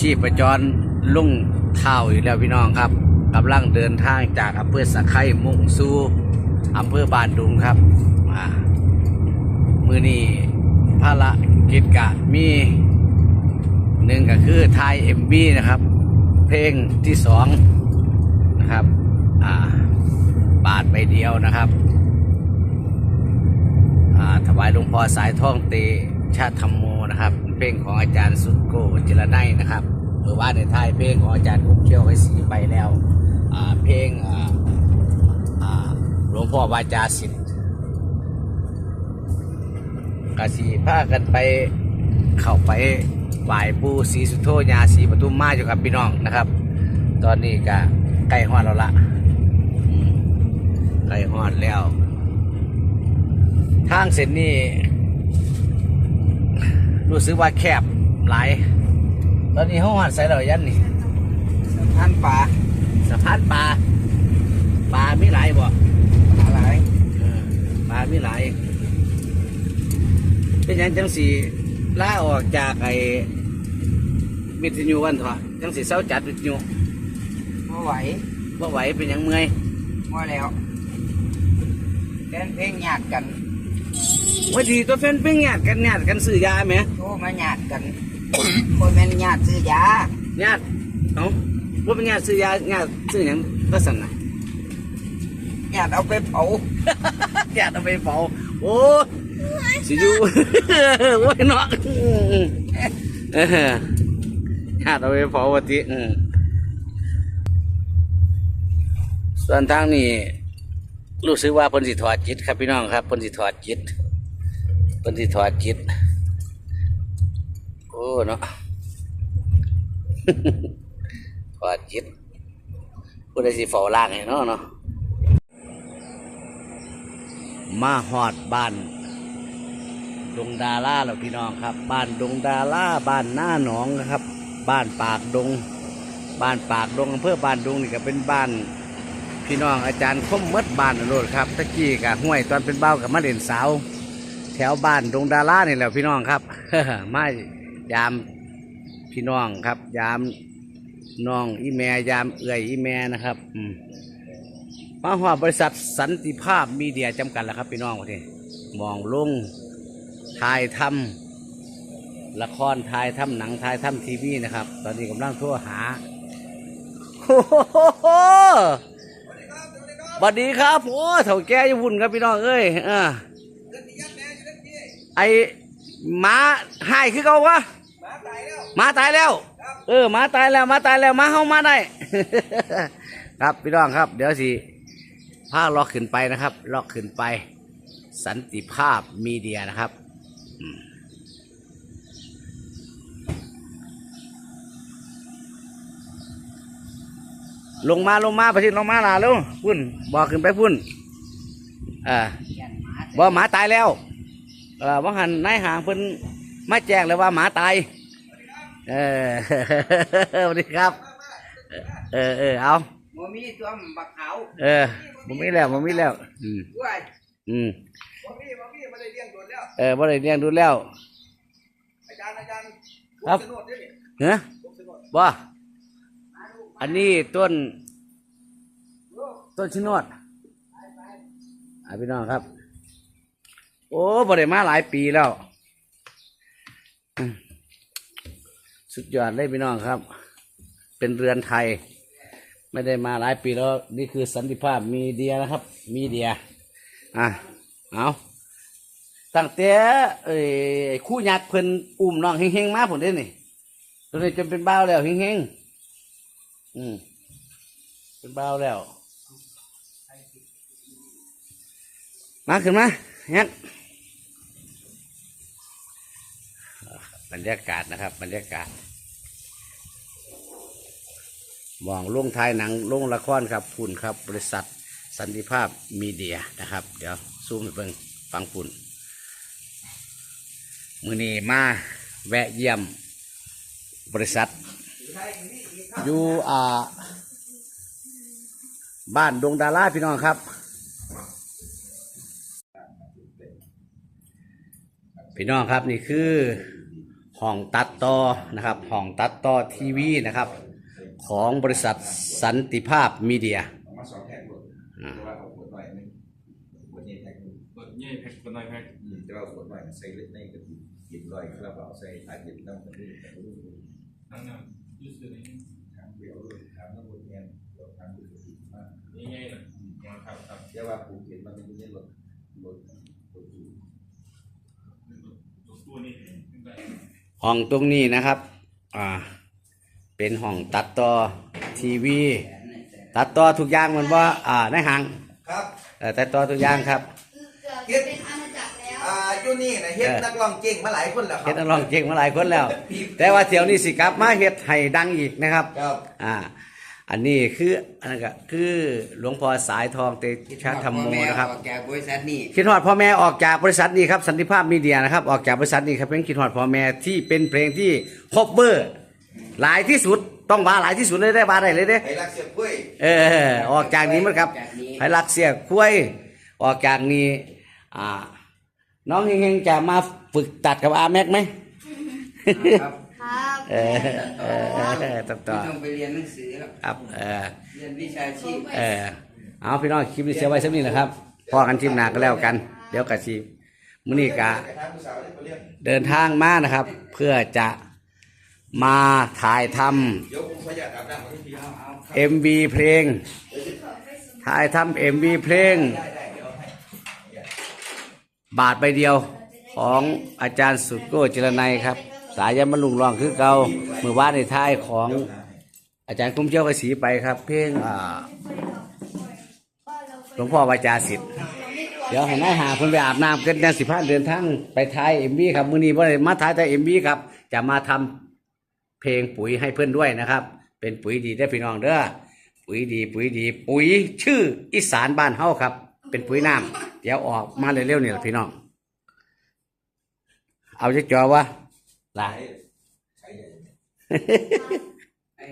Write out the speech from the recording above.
ชีพจรลุ่งเท่าอีกแล้วพี่น้องครับกำลังเดินทางจากอำเภอสะไคร่มุ่งสู่อำเภอบ้านดุงครับอ่ามือนี้ภารกิจกะมีหนึ่งก็คือไทยเอ็มบีนะครับ เพลงที่สองนะครับบาทใบเดียวนะครับ ถวายหลวงพ่อสายท่องเตชาติธรรมโมนะครับเป็นเพลงของอาจารย์สุดโกจิรนัยนะครับเมื่อว่าในท้ายเพลงของอาจารย์กุ๊กเชี่ยวไว้สีไปแล้วเพลงหลวงพ่อวาจาสิทธิ์กสีพากันไปเข้าไปไหว้ปู่ศรีสุโธยาศรีปทุมมาอยู่กับพี่น้องนะครับ ตอนนี้ก็ใกล้ฮอดแล้วละใกล้ฮอดแล้ว ทางเส้นนี้ รู้สึกว่าแคบหลาย ตอนนี้ห้องหัดใส่เรายันนี่ท่านป่าสะพานปลาปลามีหลายบ่อะไรเออปลามีหลายเป็นหยังจังสีล่าออกจากไอ้วิทยุวันเถอะจังสีเศร้าจัดวิทยุไม่ไหวว่าไหวเป็นหยังเมื่อยว่าแล้วเล่นเพลงหยาดกัน ว่าดีตัวแฟนเพิ่งญาติกันญาติกันซื้อยาไหมโทรมาหยาดกันคนแม่นหยาดซื้อยาญาติเอ้าว่าเป็นญาติซื้อยาญาติซื้อหยังก็สั่นน่ะหยาดเอาไปเผาญาติเอาไปเผาโอ้สิอยู่โอ้ยเนาะเออญาติเอาไปเผาวันที่อืมส่วนทางนี้ รู้สึกว่าเพิ่นสิถอดจิตครับพี่น้องครับเพิ่นสิถอดจิตเพิ่นสิถอดจิต โอ้เนาะถอดจิตผู้ใดสิเฝ้าล่างให้เนาะเนาะมาหอดบ้านดงดาล่าแล้วพี่น้องครับ บ้านดงดาล่าบ้านหน้าหนองนะครับ บ้านปากดง บ้านปากดงอำเภอบ้านดงนี่ก็เป็นบ้าน พี่น้องอาจารย์คมเมดบ้านโลดครับ ตะกี้กับห้วยตอนเป็นเบ้ากับมาเด่นสาว แถวบ้านดงดาล่านี่แหละพี่น้องครับมายามพี่น้องครับ ยามน้องอีแม่ยามเอื่อยอีแม่นะครับมาหอบริษัทสันติภาพมีเดียจำกัดแล้วครับ พี่น้องประเทศมองลงถ่ายทำละครถ่ายทำหนังถ่ายทำทีวีนะครับ ตอนนี้กำลังทั่วหาโอ้โห สวัสดีครับโอ้เถ่าแก่ญี่ปุ่นครับพี่น้องเอ้ยเออไอหมาหายคือเขาวะหมาตายแล้ว เออหมาตายแล้วหมาตายแล้วหมาเฮามาได้ ครับพี่น้องครับ เดี๋ยวสิพาล็อกขึ้นไปนะครับ ล็อกขึ้นไป สันติภาพมีเดียนะครับ ลงมาลงมาประชิดลงมาลาเร็วพุ่นบอกขึ้นไปพุ่นอ่าบอกหมาตายแล้วเออว่าหันนายหางเพิ่นมาแจ้งเลยว่าหมาตายเออสวัสดีครับ เออเออเอาโมมีตัวบักขาวเออผมมีแล้วผมมีแล้ว อืมด้วยอืมโมมีโมมีมาได้เลี้ยงโดนแล้วเออบ่ได้เลี้ยงดูแล้วอาจารย์อาจารย์ครับสนุดด้วยนี่เฮ้บ่ อันนี้ต้น ต้นชิโนดอาพี่น้องครับ โอ้บ่ได้มาหลายปีแล้ว สุดยอดเลยพี่น้องครับ เป็นเรือนไทย ไม่ได้มาหลายปีแล้ว นี่คือสันติภาพมีเดียนะครับ มีเดีย อะ เอาตั้งแต่เอ้คู่ยักษ์เพิ่นอุ้มน้องเฮงๆมาผมเด้นี่ตอนนี้จนเป็นบ้าแล้วเฮงๆ อืมเป็นบ้าแล้วมาขึ้นมาเงี้ยบรรยากาศนะครับ บรรยากาศมองลงท้ายหนังลงละครครับพุ่นครับ บริษัทสันติภาพมีเดียนะครับ เดี๋ยวซูมให้เบิ่งฟังพุ่นมือนีมาแวะเยี่ยมบริษัท อยู่อ่า บ้านดงดาราพี่น้องครับ พี่น้องครับนี่คือห้องตัดต่อนะครับห้องตัดต่อทีวีนะครับ ของบริษัทสันติภาพมีเดียเอาสวดหน่อยนึงขวดนี้แพ็คหวใส่เล็กในกระดิ่งหยิบร้อยครับเอาใส่ถาดหยิบน้ำกระดิ่ง กระดิ่งนั่นน่ะยูสเลยทางเดียวเลยทางน้ำมันแอนเราทางดูกระดิ่งมากนี่ไงน่ะครับครับเรียกว่าภูเก็ตมันเป็นที่นี่รถรถรถอยู่ตัวนี้ห้องตรงนี้นะครับ อ่า เป็นห้องตัดต่อทีวี ตัดต่อทุกอย่างมันว่าอ่าในห้างครับเอ่อตัดต่อทุกอย่างครับ แล้วอ่าอยู่นี่นะเฮ็ดเออนักร้องเก่งมาหลายคนแล้วคเฮ็รัดบ นักร้องเก่งมาหลายคนแล้ว แต่ว่าเที่ยวนี้สิกลับมาเฮ็ดให้ดังอีกนะครับครับ อ่า อันนี้คืออันนั้นก็คือหลวงพ่อสายทองเตชะธรรมโมนะครับออกจากบริษัทนี่คิดฮอดพ่อแม่ออกจากบริษัทนี้ครับสันติภาพมีเดียนะครับออกจากบริษัทนี้ครับเป็นคิดฮอดพ่อแม่ที่เป็นเพลงที่ครบเบอร์หลายที่สุดต้องว่าหลายที่สุดเลยได้ว่าได้เลยเด้ ไอ้รักเสียบกล้วยเออออกจากนี้มันครับไผลักเสียคุ้ยออกจากนี้อ่า น้องเฮงๆจะมาฝึกตัดกับอาแม็กไหมครับครับเออเออเออตัดต่อไม่ต้องไปเรียนหนังสือหรอกครับเออเรียนวิชาชีพเออเอาพี่น้องคลิปนี้เสียไว้สักนิดนะครับพอกันทีมหนาก็แล้วกัน เดี๋ยวกะชีมื้อนี้กะไปทางผู้สาวได้ไปเรียนเดินทางมานะครับ เพื่อจะมาถ่ายทเดี๋ยวผมขออยากอาบน้ำมาที่พี่เอาเอาำ MV เพลง ถ่ายทำ MV เพลงได้ได้เดี๋ยวให้ บาทใบเดียวของอาจารย์สุโก้จิรนัยครับ สายยันบรรลุงรองคือเก่าเมื่อวานในท้ายของอาจารย์คุ้มเจ้ากระสีไปครับ เพลงหลวงพ่อวาจาสิทธิ์เดี๋ยวให้นายหาคนไปอาบน้ำกันแนสิพาเดินทางไปถ่ายเอ็มบีครับมื้อนี้บ่ได้มาถ่ายแต่เอ็มบีครับ จะมาทำเพลงปุ๋ยให้เพื่อนด้วยนะครับ เป็นปุ๋ยดีได้พี่น้องเด้อปุ๋ยดี ปุ๋ยดี ปุ๋ยชื่ออีสานบ้านเฮาครับ เป็นปุ๋ยน้ำเดี๋ยวออกมาเร็วๆนี่แหละพี่น้อง เอาจะจอวะหลายใช้ใหญ่ไอ้